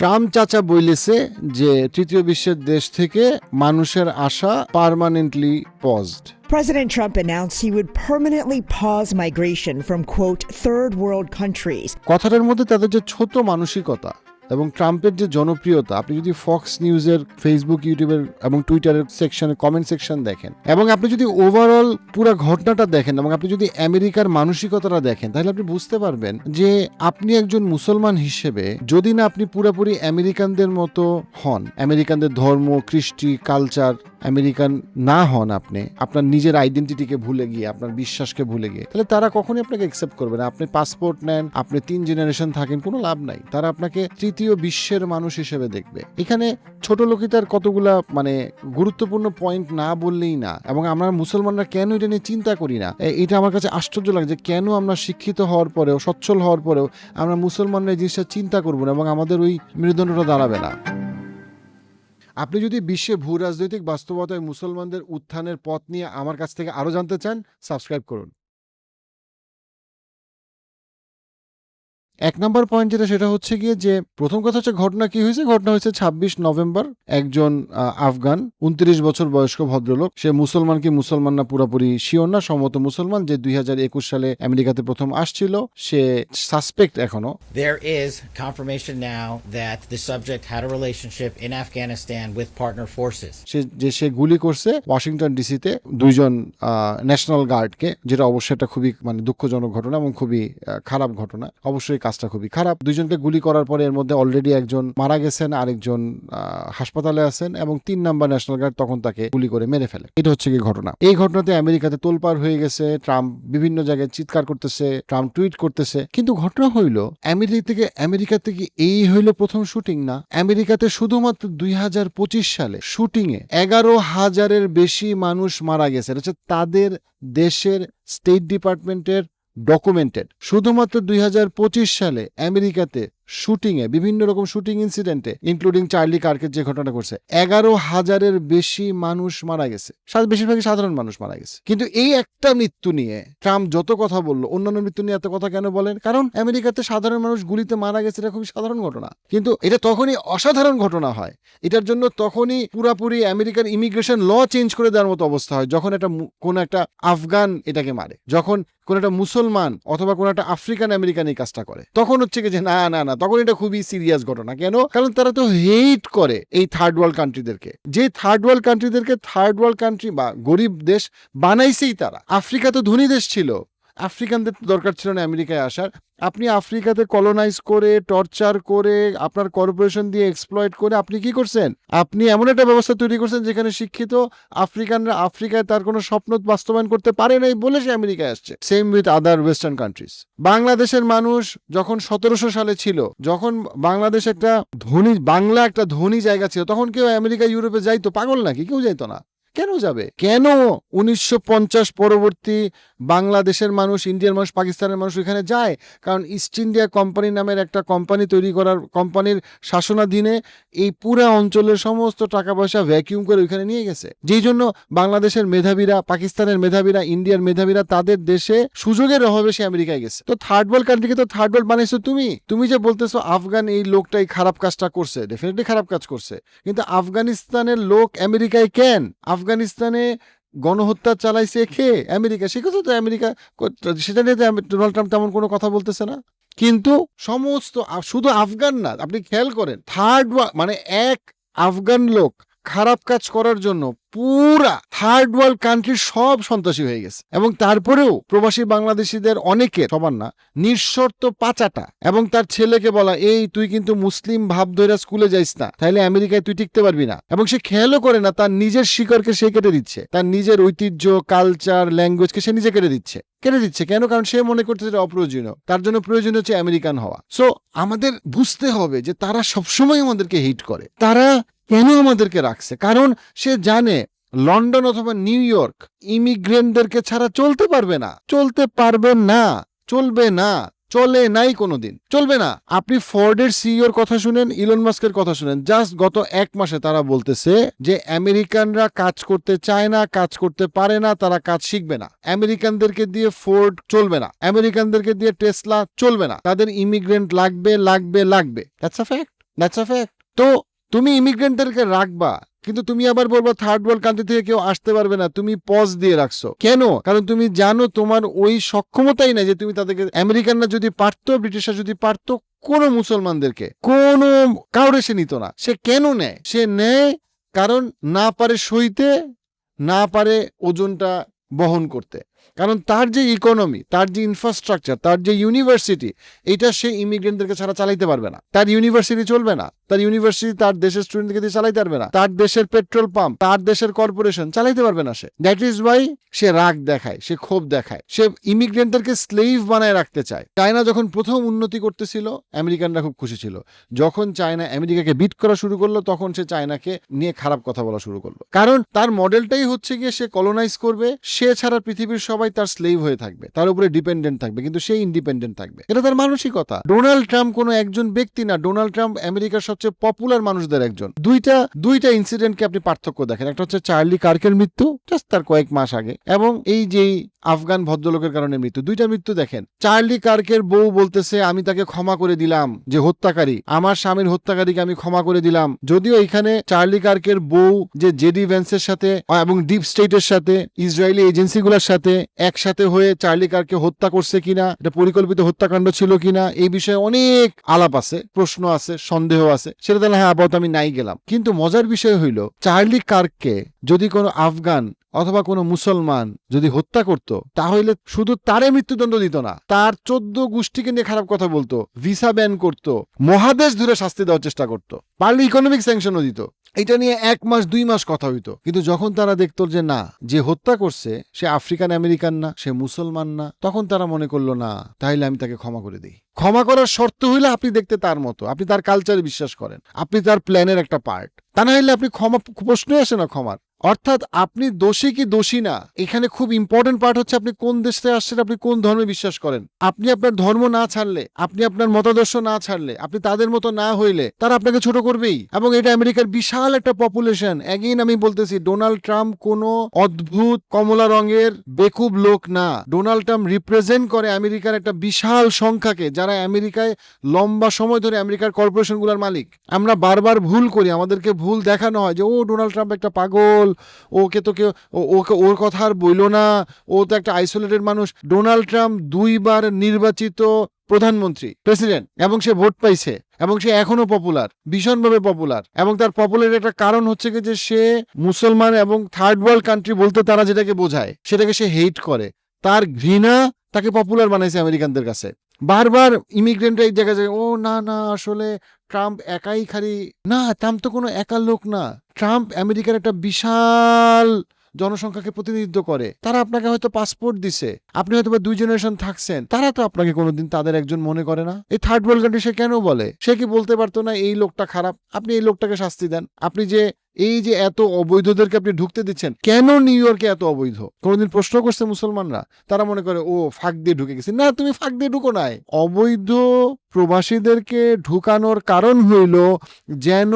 Trump চাচা বইলেছে যে তৃতীয় বিশ্বের দেশ থেকে মানুষের আশা permanently paused President Trump announced he would permanently pause migration from, quote, third world countries. কথাটার মধ্যে তাদের যে ছোট মানসিকতা এবং ট্রাম্পের যে জনপ্রিয়তা, আপনি যদি ফক্স নিউজের ফেসবুক ইউটিউবের এবং টুইটারের সেকশনে কমেন্ট সেকশন দেখেন, এবং আপনি যদি ওভারঅল পুরো ঘটনাটা দেখেন এবং আপনি যদি আমেরিকার মানসিকতাটা দেখেন, তাহলে আপনি বুঝতে পারবেন যে আপনি একজন মুসলমান হিসেবে, যদি না আপনি পুরোপুরি আমেরিকানদের মতো হন, আমেরিকানদের ধর্ম, কৃষ্টি কালচার আমেরিকান না হন আপনি, আপনার নিজের আইডেন্টিটিকে ভুলে গিয়ে, আপনার বিশ্বাসকে ভুলে গিয়ে, তাহলে তারা কখনই আপনাকে অ্যাকসেপ্ট করবে না। আপনি পাসপোর্ট নেন, আপনি তিন জেনারেশন থাকেন, কোনো লাভ নাই। তারা আপনাকে তৃতীয় বিশ্বের মানুষ হিসেবে দেখবে। এখানে ছোট লোকিতার কতগুলা মানে গুরুত্বপূর্ণ পয়েন্ট না বললেই না এবং আমরা মুসলমানরা কেন এটা নিয়ে চিন্তা করি না? এটা আমার কাছে আশ্চর্য লাগে যে কেন আমরা শিক্ষিত হওয়ার পরেও, সচ্ছল হওয়ার পরেও আমরা মুসলমানরা এই জিনিসটা চিন্তা করব না এবং আমাদের ওই মেরুদণ্ডটা দাঁড়াবে না। আপনি যদি বিশ্বে ভূ রাজনৈতিক বাস্তবতায় মুসলমানদের উত্থানের পথ নিয়ে আমার কাছ থেকে আরও জানতে চান সাবস্ক্রাইব করুন। এক নম্বর পয়েন্ট যেটা সেটা হচ্ছে গিয়ে যে প্রথম কথা হচ্ছে ঘটনা কি হয়েছে? ঘটনা হয়েছে ছাব্বিশ নভেম্বর একজন আফগান উনত্রিশ বছর বয়স্ক ভদ্রলোক। সে মুসলমান কি মুসলমান না পুরোপুরি শিওর না? সম্মত মুসলমান যে দুই হাজার একুশ সালে আমেরিকাতে প্রথম আসছিল। সে সাসপেক্ট এখনও। There is confirmation now that the subject had a relationship in Afghanistan with partner forces. সে যে সে গুলি করছে ওয়াশিংটন ডিসিতে দুইজন ন্যাশনাল গার্ডকে যেটা অবশ্যই একটা খুবই মানে দুঃখজনক ঘটনা এবং খুবই খারাপ ঘটনা। অবশ্যই কাজটা খুবই খারাপ। দুইজনকে গুলি করার পরে এর মধ্যে অলরেডি একজন মারা গেছেন, আরেকজন হাসপাতালে আছেন এবং তিন নাম্বার ন্যাশনাল গার্ড তখন তাকে গুলি করে মেরে ফেলে। এটা হচ্ছে কি ঘটনা? এই ঘটনাতে আমেরিকাতে তোলপাড় হয়ে গেছে, ট্রাম্প বিভিন্ন জায়গায় চিৎকার করতেছে, ট্রাম্প টুইট করতেছে। কিন্তু ঘটনা হইল আমেরিকা থেকে আমেরিকা থেকে এই হইল প্রথম শুটিং না? আমেরিকাতে শুধুমাত্র দুই হাজার পঁচিশ সালে শুটিং এ এগারো হাজারের বেশি মানুষ মারা গেছে। হচ্ছে তাদের দেশের স্টেট ডিপার্টমেন্টের ডকুমেন্টেড শুধুমাত্র দুই হাজার পঁচিশ সালে আমেরিকাতে শুটিং এ বিভিন্ন রকম শুটিং ইনসিডেন্টে ইনক্লুডিং চার্লি কার্কের যে ঘটনা করছে এগারো হাজারের বেশি মানুষ মারা গেছে। বেশিরভাগই সাধারণ মানুষ মারা গেছে। কিন্তু এই একটা মৃত্যু নিয়ে, ট্রাম্প যত কথা বলল, অন্যান্য মৃত্যু নিয়ে এত কথা কেন বলেন? কারণ আমেরিকাতে সাধারণ মানুষ গুলিতে মারা গেছে, এটা খুবই সাধারণ ঘটনা। কিন্তু এটা তখনই অসাধারণ ঘটনা হয়। এটার জন্য তখনই পুরাপুরি আমেরিকান ইমিগ্রেশন ল চেঞ্জ করে দেওয়ার মতো অবস্থা হয়, যখন একটা কোন একটা আফগান এটাকে মারে, যখন কোন একটা মুসলমান অথবা কোন একটা আফ্রিকান আমেরিকান এই কাজটা করে। তখন হচ্ছে কি যে, না না না তখন এটা খুবই সিরিয়াস ঘটনা। কেন? কারণ তারা তো হেট করে এই থার্ড ওয়ার্ল্ড কান্ট্রিদেরকে যে থার্ড ওয়ার্ল্ড কান্ট্রিদেরকে থার্ড ওয়ার্ল্ড কান্ট্রি বা গরিব দেশ বানাইছেই তারা। আফ্রিকা তো ধনী দেশ ছিল। আফ্রিকানদের দরকার ছিল না আমেরিকায় আসার। আপনি আফ্রিকাতে কলোনাইজ করে টর্চার করে, আপনার কর্পোরেশন দিয়ে এক্সপ্লয়েট করে আপনি কি করছেন? আপনি এমন একটা ব্যবস্থা তৈরি করছেন যেখানে শিক্ষিত আফ্রিকানরা আফ্রিকায় তার কোনো স্বপ্ন বাস্তবায়ন করতে পারে নাই বলে সে আমেরিকায় আসছে। Same with other western countries বাংলাদেশের মানুষ যখন সতেরোশো সালে ছিল, যখন বাংলাদেশ একটা ধনী, বাংলা একটা ধনী জায়গা ছিল, তখন কেউ আমেরিকা, ইউরোপে যাইতো? পাগল নাকি? কেউ যাইতো না। কেন যাবে? কেন উনিশশো পঞ্চাশ পরবর্তী বাংলাদেশের মানুষ, ইন্ডিয়ার মানুষ, পাকিস্তানের মানুষ এখানে যায়? কারণ ইস্ট ইন্ডিয়া কোম্পানি নামের একটা কোম্পানি তৈরি করার কোম্পানির শাসনাধীনে এই পুরা অঞ্চলের সমস্ত টাকা পয়সা ভ্যাকিউম করে ওইখানে নিয়ে গেছে। যেই জন্য বাংলাদেশের মেধাবীরা, পাকিস্তানের মেধাবীরা ইন্ডিয়ার মেধাবীরা তাদের দেশে সুযোগের অভাবে সে আমেরিকায় গেছে। তো থার্ড ওয়ার্ল্ড কান্ট্রিকে তো থার্ড ওয়ার্ল্ড বানাইছো তুমি? তুমি যে বলতেছো আফগান এই লোকটাই খারাপ কাজটা করছে ডেফিনেটলি খারাপ কাজ করছে। কিন্তু আফগানিস্তানের লোক আমেরিকায় কেন? আফগানিস্তানে গণহত্যা চালাইছে খে আমেরিকা। সে কথা তো আমেরিকা সেটা নিয়ে ডোনাল্ড ট্রাম্প তেমন কোনো কথা বলতেছে না। কিন্তু সমস্ত শুধু আফগান না, আপনি খেয়াল করেন থার্ড মানে এক আফগান লোক খারাপ কাজ করার জন্য পুরা থার্ড ওয়ার্ল্ড কান্ট্রি সব সন্ত্রাসী হয়ে গেছে। এবং তারপরেও প্রবাসী বাংলাদেশিদের অনেকে সবার না, নিঃশর্ত পাচাটা। এবং তার ছেলেকে বলা, এই, তুই কিন্তু মুসলিম ভাব ধরে স্কুলে যাইস না তাহলে আমেরিকায় তুই টিকতে পারবি না। এবং সে খেয়ালও করে না, তার নিজের শিকড়কে সে কেটে দিচ্ছে। তার নিজের ঐতিহ্য কালচার ল্যাঙ্গুয়েজকে সে নিজে কেটে দিচ্ছে। কেটে দিচ্ছে কেন? কারণ সে মনে করছে এটা অপ্রয়োজনীয়। তার জন্য প্রয়োজন হচ্ছে আমেরিকান হওয়া। সো আমাদের বুঝতে হবে যে তারা সবসময় আমাদেরকে হিট করে। তারা কেন আমাদেরকে রাখছে? কারণ সে জানে লন্ডন অথবা নিউ ইয়র্ক ইমিগ্রেন্টদেরকে ছাড়া চলতে পারবে না। চলতে পারবে না, চলবে না, চলে নাই কোনোদিন। চলবে না। আপনি ফোর্ডের সিইওর কথা শুনেন, ইলন মাস্কের কথা শুনেন। জাস্ট গত এক মাসে তারা বলতেছে যে আমেরিকানরা কাজ করতে চায় না, কাজ করতে পারে না, তারা কাজ শিখবে না। আমেরিকানদেরকে দিয়ে ফোর্ড চলবে না। আমেরিকানদেরকে দিয়ে টেসলা চলবে না। তাদের ইমিগ্রেন্ট লাগবে লাগবে লাগবে। That's a fact that's a fact তো তুমি ইমিগ্রেন্টদেরকে রাখবা, কিন্তু তুমি আবার বলব থার্ড ওয়ার্ল্ড কান্ট্রি থেকে কেউ আসতে পারবে না, তুমি পজ দিয়ে রাখছো। কেন? কারণ তুমি জানো তোমার ওই সক্ষমতাই নাই যে তুমি তাদেরকে, আমেরিকানরা যদি পারতো, ব্রিটিশরা যদি পারতো কোনো মুসলমানদেরকে, কোনো কাউরে সে নিত না। সে কেন নেয়? সে নেয় কারণ না পারে সইতে, না পারে ওজনটা বহন করতে। কারণ তার যে ইকোনমি তার যে ইনফ্রাস্ট্রাকচার তার যে ইউনিভার্সিটি এটা সে ইমিগ্রেন্টদেরকে ছাড়া চালাইতে পারবে না। তার ইউনিভার্সিটি চলবে না। তার ইউনিভার্সিটি তার দেশের স্টুডেন্টকে দিয়ে চালাইতে পারবে না। তার দেশের পেট্রোল পাম্প তার দেশের কর্পোরেশন চালাইতে পারবে না সে। দ্যাট ইজ ওয়াই সে রাগ দেখায়, সে ক্ষোভ দেখায়। সে ইমিগ্রেন্টদেরকে স্লেভ বানায় রাখতে চায়। চায়না যখন প্রথম উন্নতি করতেছিল, আমেরিকানরা খুব খুশি ছিল। যখন চায়না আমেরিকাকে বিট করা শুরু করল, তখন সে চায়নাকে নিয়ে খারাপ কথা বলা শুরু করল। কারণ তার মডেলটাই হচ্ছে গিয়ে সে কলোনাইজ করবে, সে ছাড়া পৃথিবীর সবাই তার স্লেভ হয়ে থাকবে। তার উপরে ডিপেন্ডেন্ট থাকবে, কিন্তু সে ইন্ডিপেন্ডেন্ট থাকবে। এটা তার মানসিকতা। ডোনাল্ড ট্রাম্প কোনো একজন ব্যক্তি না। ডোনাল্ড ট্রাম্প আমেরিকার সবচেয়ে পপুলার মানুষদের একজন। দুইটা দুইটা ইনসিডেন্টকে আপনি পার্থক্য দেখেন। একটা হচ্ছে চার্লি কার্কের মৃত্যু জাস্ট তার কয়েক মাস আগে। এবং এই যেই আফগান ভদ্রলোকের কারণে মৃত্যু। দুইটা মৃত্যু দেখেন। চার্লি কার্কের বউ বলতেছে, আমি তাকে ক্ষমা করে দিলাম, যে হত্যাকারী। আমার স্বামীর হত্যাকারীকে আমি ক্ষমা করে দিলাম। যদিও এখানে চার্লি কার্কের বউ, যে জেডি ভ্যান্সের সাথে এবং ডিপ স্টেটের সাথে, ইসরায়েলি এজেন্সিগুলোর সাথে একসাথে হয়ে চার্লি কার্কে হত্যা করছে কিনা, এটা পরিকল্পিত হত্যাকাণ্ড ছিল কিনা, এই বিষয়ে অনেক আলাপ আছে, প্রশ্ন আছে, সন্দেহ আছে। সেটা তাহলে হ্যাঁ আপাতত আমি নাই গেলাম। কিন্তু মজার বিষয় হইল, চার্লি কার্ককে যদি কোনো আফগান অথবা কোনো মুসলমান যদি হত্যা করত, তাহলে শুধু তারে মৃত্যুদণ্ড দিত না, তার চোদ্দ গোষ্ঠীকে নিয়ে খারাপ কথা বলতো, ভিসা ব্যান করত, মহাদেশ ধরে শাস্তি দেওয়ার চেষ্টা করত, পারলে ইকোনমিক স্যাংশনও দিত। এটা নিয়ে এক মাস, দুই মাস কথা হইতো। কিন্তু যখন তারা দেখতো যে না, যে হত্যা করছে, সে আফ্রিকান আমেরিকান না, সে মুসলমান না, তখন তারা মনে করল না, তাইলে আমি তাকে ক্ষমা করে দিই। ক্ষমা করার শর্ত হইলে আপনি দেখতে তার মতো, আপনি তার কালচারে বিশ্বাস করেন, আপনি তার প্ল্যানের একটা পার্ট তা না হলে আপনি ক্ষমা, প্রশ্নই আসে না ক্ষমার। অর্থাৎ আপনি দোষী কি দোষী না? এখানে খুব ইম্পর্টেন্ট পার্ট হচ্ছে আপনি কোন দেশ থেকে আসছেন, আপনি কোন ধর্মে বিশ্বাস করেন। আপনি আপনার ধর্ম না ছাড়লে, আপনি আপনার মতাদর্শ না ছাড়লে, আপনি তাদের মতো না হইলে তারা আপনাকে ছোট করবেই। এবং এটা আমেরিকার বিশাল একটা পপুলেশন এগেইন আমি বলতেছি ডোনাল্ড ট্রাম্প কোনো অদ্ভুত কমলা রঙের বেকুব লোক না। ডোনাল্ড ট্রাম্প রিপ্রেজেন্ট করে আমেরিকার একটা বিশাল সংখ্যাকে, যারা আমেরিকায় লম্বা সময় ধরে আমেরিকার কর্পোরেশনগুলোর মালিক। আমরা বারবার ভুল করি, আমাদেরকে ভুল দেখানো হয় যে, ও ডোনাল্ড ট্রাম্প একটা পাগল ওকে তো কেউ ওকে ওর কথা আর বইলো না। ও তো একটা আইসোলেটেড মানুষ। ডোনাল্ড ট্রাম্প দুইবার নির্বাচিত প্রধানমন্ত্রী প্রেসিডেন্ট এবং সে ভোট পাইছে, এবং সে এখনও পপুলার ভীষণভাবে পপুলার এবং তার পপুলার একটা কারণ হচ্ছে যে সে মুসলমান এবং থার্ড ওয়ার্ল্ড কান্ট্রি বলতে তারা যেটাকে বোঝায়, সেটাকে সে হেট করে। তার ঘৃণা তাকে পপুলার বানাইছে আমেরিকানদের কাছে। বারবার ইমিগ্রেন্টরা এই জায়গায় যায়, ও, না না, আসলে ট্রাম্প একাই খালি না, ট্রাম্প তো কোনো একা লোক না। ট্রাম্প আমেরিকার একটা বিশাল জনসংখ্যাকে প্রতিনিধিত্ব করে। তারা আপনাকে হয়তো পাসপোর্ট দিছে। আপনি হয়তো দুই জেনারেশন থাকছেন। তারা তো আপনাকে কোনোদিন তাদের একজন মনে করে না। এই থার্ড ওয়ার্ল্ড কান্ট্রি সে কেন বলে? সে কি বলতে পারতো না এই লোকটা খারাপ? আপনি এই লোকটাকে শাস্তি দেন। আপনি যে এই যে এত অবৈধদেরকে আপনি ঢুকতে দিচ্ছেন, কেন নিউ ইয়র্কে এত অবৈধ? কোনোদিন প্রশ্ন করছে মুসলমানরা। তারা মনে করে, ও, ফাঁক দিয়ে ঢুকে গেছে। না, তুমি ফাঁক দিয়ে ঢুকো নাই। অবৈধ প্রবাসীদেরকে ঢুকানোর কারণ হইল যেন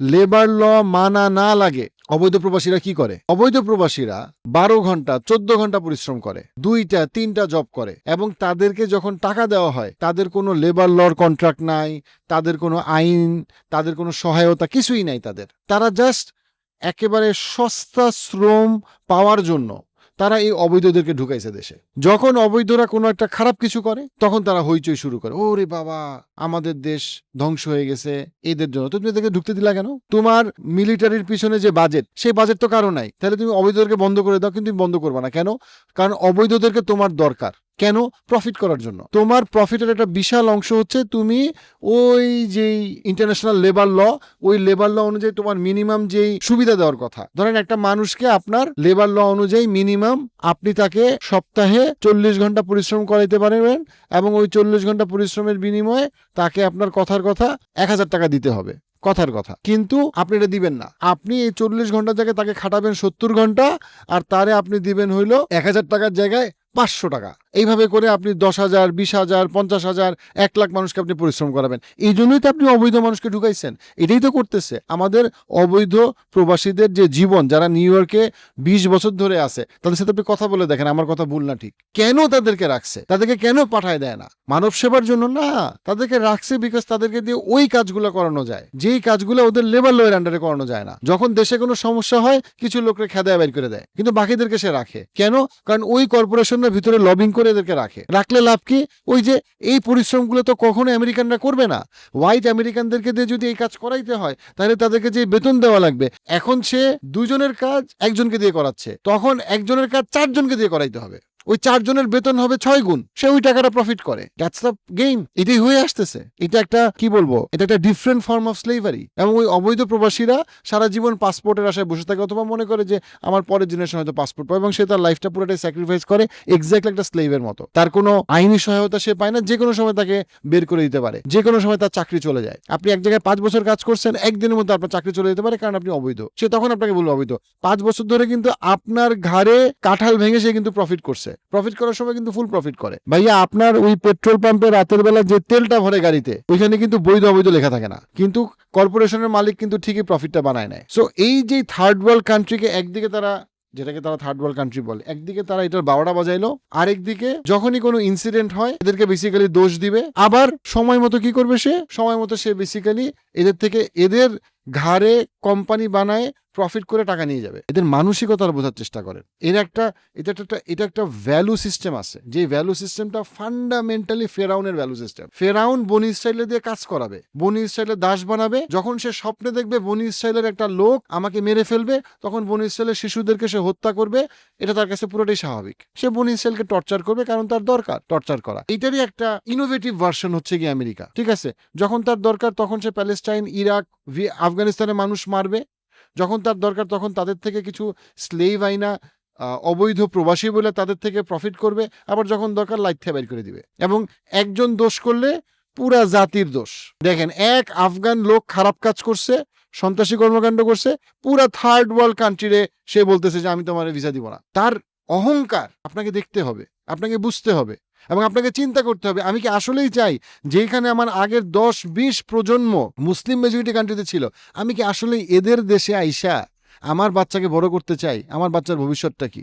লেবার ল মানা না লাগে। অবৈধ প্রবাসীরা কি করে? অবৈধ প্রবাসীরা বারো ঘণ্টা, চোদ্দ ঘণ্টা পরিশ্রম করে, দুইটা, তিনটা জব করে এবং তাদেরকে যখন টাকা দেওয়া হয়, তাদের কোনো লেবার লর কন্ট্রাক্ট নাই, তাদের কোনো আইন, তাদের কোনো সহায়তা কিছুই নাই তাদের। তারা জাস্ট একেবারে সস্তা শ্রম পাওয়ার জন্য তারা এই অবৈধদেরকে ঢুকাইছে দেশে। যখন অবৈধরা কোনো একটা খারাপ কিছু করে, তখন তারা হইচই শুরু করে। ওরে বাবা, আমাদের দেশ ধ্বংস হয়ে গেছে এদের জন্য। তুমি এদেরকে ঢুকতে দিলা কেন? তোমার মিলিটারির পিছনে যে বাজেট সেই বাজেট তো কারও নাই। তাহলে তুমি অবৈধদেরকে বন্ধ করে দাও, কিন্তু তুমি বন্ধ করবা না। কেন? কারণ অবৈধদেরকে তোমার দরকার। কেন প্রফিট করার জন্য? তোমার প্রফিটের একটা বিশাল অংশ হচ্ছে তুমি ওই যেই ইন্টারন্যাশনাল লেবার ল ওই লেবার ল অনুযায়ী তোমার মিনিমাম যেই সুবিধা দেওয়ার কথা। ধরেন একটা মানুষকে আপনার লেবার ল অনুযায়ী মিনিমাম আপনি তাকে সপ্তাহে চল্লিশ ঘণ্টা পরিশ্রম করাইতে পারবেন এবং ওই চল্লিশ ঘণ্টা পরিশ্রমের বিনিময়ে তাকে আপনার কথার কথা এক হাজার টাকা দিতে হবে, কথার কথা। কিন্তু আপনি এটা দিবেন না। আপনি এই চল্লিশ ঘণ্টার জায়গায় তাকে খাটাবেন সত্তর ঘণ্টা আর তারে আপনি দিবেন হইল এক হাজার টাকার জায়গায় পাঁচশো টাকা। এইভাবে করে আপনি দশ হাজার, বিশ হাজার, পঞ্চাশ হাজার, এক লাখ মানুষকে আপনি পরিশ্রম করাবেন। এই জন্যই তো আপনি অবৈধ মানুষকে ঢুকাইছেন। এটাই তো করতেছে। আমাদের অবৈধ প্রবাসীদের যে জীবন, যারা নিউ ইয়র্কে বিশ বছর ধরে আছে, তাদের সাথে আপনি কথা বলে দেখেন, আমার কথা ভুল না ঠিক। কেন তাদেরকে রাখছে? তাদেরকে কেন পাঠায় দেয় না? মানব সেবার জন্য না। তাদেরকে রাখছে বিকজ তাদেরকে দিয়ে ওই কাজগুলো করানো যায়। যেই কাজগুলো ওদের লেবার লয়ের আন্ডারে করানো যায় না। যখন দেশে কোনো সমস্যা হয়, কিছু লোককে খেদায় বের করে দেয়। কিন্তু বাকিদেরকে সে রাখে। কেন? কারণ ওই কর্পোরেশনের ভিতরে লবিং করে এদেরকে রাখে। রাখলে লাভ কি? ওই যে এই পরিশ্রমগুলো তো কখনো আমেরিকানরা করবে না। হোয়াইট আমেরিকানদেরকে দিয়ে যদি এই কাজ করাইতে হয়, তাহলে তাদেরকে যে বেতন দেওয়া লাগবে, এখন সে দুজনের কাজ একজনকে দিয়ে করাচ্ছে। তখন একজনের কাজ চারজনকে দিয়ে করাইতে হবে। ওই চারজনের বেতন হবে ছয় গুণ, সে ওই টাকাটা প্রফিট করে। দ্যাটস দ্য গেম এটাই হয়ে আসতেছে। এটা একটা, কি বলব, এটা একটা ডিফারেন্ট ফর্ম অফ স্লেভারি এবং ওই অবৈধ প্রবাসীরা সারা জীবন পাসপোর্টের আশায় বসে থাকে অথবা মনে করে যে আমার পরের জেনারেশন হয়তো পাসপোর্ট পাবে এবং সে তার লাইফটা পুরোটাই স্যাক্রিফাইস করে এক্স্যাক্টলি একটা স্লেভের মতো। তার কোনো আইনি সহায়তা সে পায় না, যে কোনো সময় তাকে বের করে দিতে পারে। যে কোনো সময় তার চাকরি চলে যায়। আপনি এক জায়গায় পাঁচ বছর কাজ করছেন, একদিনের মধ্যে আপনার চাকরি চলে যেতে পারে কারণ আপনি অবৈধ। সে তখন আপনাকে বলব অবৈধ। পাঁচ বছর ধরে কিন্তু আপনার ঘাড়ে কাঁঠাল ভেঙে সে কিন্তু প্রফিট করছে। প্রফিট করার সময় কিন্তু ফুল প্রফিট করে। ভাইয়া, আপনার ওই পেট্রোল পাম্পে রাতের বেলা যে তেলটা ভরে গাড়িতে, ওইখানে কিন্তু বৈধ অবৈধ লেখা থাকে না। কিন্তু কর্পোরেশনের মালিক কিন্তু ঠিকই প্রফিটটা বানায় নেয়। সো এই যে থার্ড ওয়ার্ল্ড কান্ট্রিকে একদিকে তারা, যেটাকে তারা থার্ড ওয়ার্ল্ড কান্ট্রি বলে, একদিকে তারা এটার বারোটা বাজাইলো, আরেকদিকে যখনই কোনো ইনসিডেন্ট হয়, এদেরকে বেসিক্যালি দোষ দিবে। আবার সময় মতো কি করবে সে? সময় মতো সে বেসিক্যালি এদের থেকে, এদের ঘাড়ে কোম্পানি বানায় প্রফিট করে টাকা নিয়ে যাবে। এদের মানসিকতার বোঝার চেষ্টা করেন। এর একটা, এটা একটা এটা একটা ভ্যালু সিস্টেম আছে। যে ভ্যালু সিস্টেমটা ফান্ডামেন্টালি ফেরাউনের ভ্যালু সিস্টেম ফেরাউন বনি ইসরায়েলে দিয়ে কাজ করাবে। বনি ইসরায়েলের দাস বানাবে। যখন সে স্বপ্নে দেখবে বনি ইসরায়েলের একটা লোক আমাকে মেরে ফেলবে, তখন বনি ইসরায়েলের শিশুদেরকে সে হত্যা করবে। এটা তার কাছে পুরোটাই স্বাভাবিক। সে বনি ইসরায়েলকে টর্চার করবে কারণ তার দরকার টর্চার করা। এটারই একটা ইনোভেটিভ ভার্সন হচ্ছে কি আমেরিকা। ঠিক আছে? যখন তার দরকার, তখন সে প্যালেস্টাইন ইরাক আফগানিস্তানের মানুষ মারবে, যখন তার দরকার তখন তাদের থেকে কিছু স্লেভ আইনা অবৈধ প্রবাসী বলে তাদের থেকে প্রফিট করবে, আবার যখন দরকার লাইথে বের করে দিবে। এবং একজন দোষ করলে পুরা জাতির দোষ। দেখেন, এক আফগান লোক খারাপ কাজ করছে, সন্ত্রাসী কর্মকাণ্ড করছে, পুরা থার্ড ওয়ার্ল্ড কান্ট্রিরে সে বলতেছে যে, আমি তোমার ভিসা দিব না। তার অহংকার আপনাকে দেখতে হবে, আপনাকে বুঝতে হবে। এবং আপনাকে চিন্তা করতে হবে, আমি কি আসলেই চাই যেখানে আমার আগের দশ বিশ প্রজন্ম মুসলিম মেজরিটি কান্ট্রিতে ছিল, আমি কি আসলেই এদের দেশে আইসা আমার বাচ্চাকে বড় করতে চাই? আমার বাচ্চার ভবিষ্যৎটা কি?